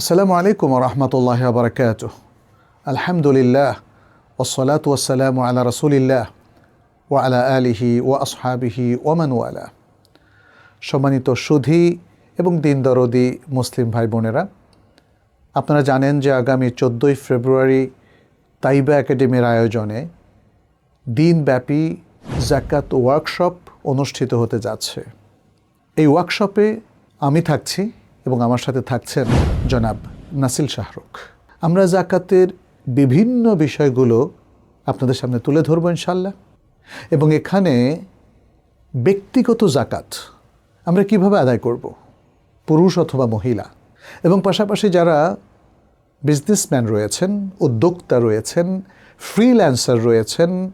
আসসালামু আলাইকুম রহমতুল্লাহ বরকাত আলহামদুলিল্লাহ ওসলাত ওসালাম আলা রসুলিল্লাহ ও আলা আলিহি ও আসহাবিহি ওমান ওয়ালা। সম্মানিত সুধী এবং দিন দরদি মুসলিম ভাই বোনেরা আপনারা জানেন যে আগামী চোদ্দোই ফেব্রুয়ারি তাইবা একাডেমির আয়োজনে দিনব্যাপী জাকাত ওয়ার্কশপ অনুষ্ঠিত হতে যাচ্ছে। এই ওয়ার্কশপে আমি থাকছি এবং আমার সাথে থাকছেন জনাব নাসিল শাহরুখ। আমরা জাকাতের বিভিন্ন বিষয়গুলো আপনাদের সামনে তুলে ধরবো ইনশাল্লাহ এবং এখানে ব্যক্তিগত জাকাত আমরা কীভাবে আদায় করব? পুরুষ অথবা মহিলা। এবং পাশাপাশি যারা বিজনেসম্যান রয়েছেন, উদ্যোক্তা রয়েছেন ফ্রিল্যান্সার রয়েছেন,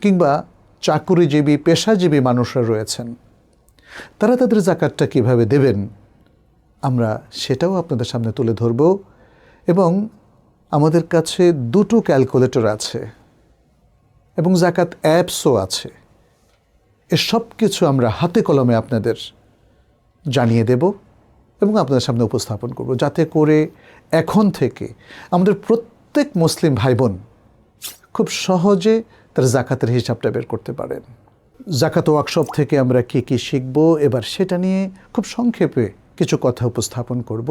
কিংবা চাকুরিজীবী, পেশাজীবী মানুষরা রয়েছেন, তারা তাদের জাকাতটা কীভাবে দেবেন? আমরা সেটাও আপনাদের সামনে তুলে ধরব এবং আমাদের কাছে দুটো ক্যালকুলেটর আছে এবং জাকাত অ্যাপসও আছে। এসব কিছু আমরা হাতে কলমে আপনাদের জানিয়ে দেব এবং আপনাদের সামনে উপস্থাপন করব, যাতে করে এখন থেকে আমাদের প্রত্যেক মুসলিম ভাই বোন খুব সহজে তার জাকাতের হিসাবটা বের করতে পারেন। জাকাত ওয়ার্কশপ থেকে আমরা কী কী শিখব, এবার সেটা নিয়ে খুব সংক্ষেপে কিছু কথা উপস্থাপন করব।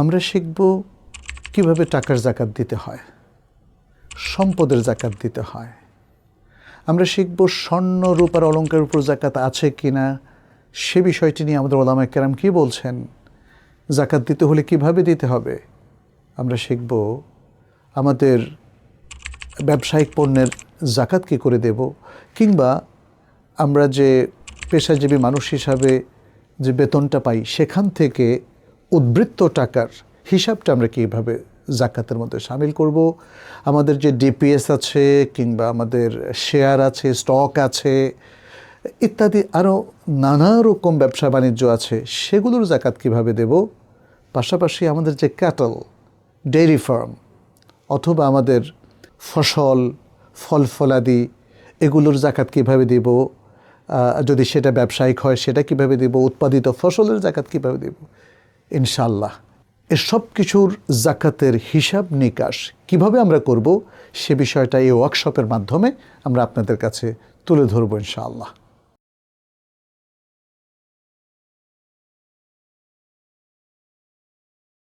আমরা শিখব কীভাবে টাকার জাকাত দিতে হয়, সম্পদের জাকাত দিতে হয়। আমরা শিখব স্বর্ণ, রূপার অলঙ্কার উপর জাকাত আছে কি না সে বিষয়টি নিয়ে আমাদের ওলামা কেরাম কী বলছেন, জাকাত দিতে হলে কীভাবে দিতে হবে। আমরা শিখব আমাদের ব্যবসায়িক পণ্যের জাকাত কী করে দেব, কিংবা আমরা যে পেশাজীবী মানুষ হিসাবে যে বেতনটা পাই, সেখান থেকে উদ্বৃত্ত টাকার হিসাবটা আমরা কীভাবে জাকাতের মধ্যে সামিল করব? আমাদের যে ডিপিএস আছে কিংবা আমাদের শেয়ার আছে, স্টক আছে, ইত্যাদি আরও নানা রকম ব্যবসা বাণিজ্য আছে, সেগুলোর জাকাত কীভাবে দেব? পাশাপাশি আমাদের যে ক্যাটল, ডেইরি ফার্ম, অথবা আমাদের ফসল ফল ফলাদি এগুলোর জাকাত কীভাবে দেব? যদি সেটা ব্যবসায়িক হয়, সেটা কীভাবে দেব? উৎপাদিত ফসলের জাকাত কীভাবে দেব? ইনশাল্লাহ এসব কিছুর জাকাতের হিসাব নিকাশ কীভাবে আমরা করব, সে বিষয়টা এই ওয়ার্কশপের মাধ্যমে আমরা আপনাদের কাছে তুলে ধরবো ইনশাআল্লাহ।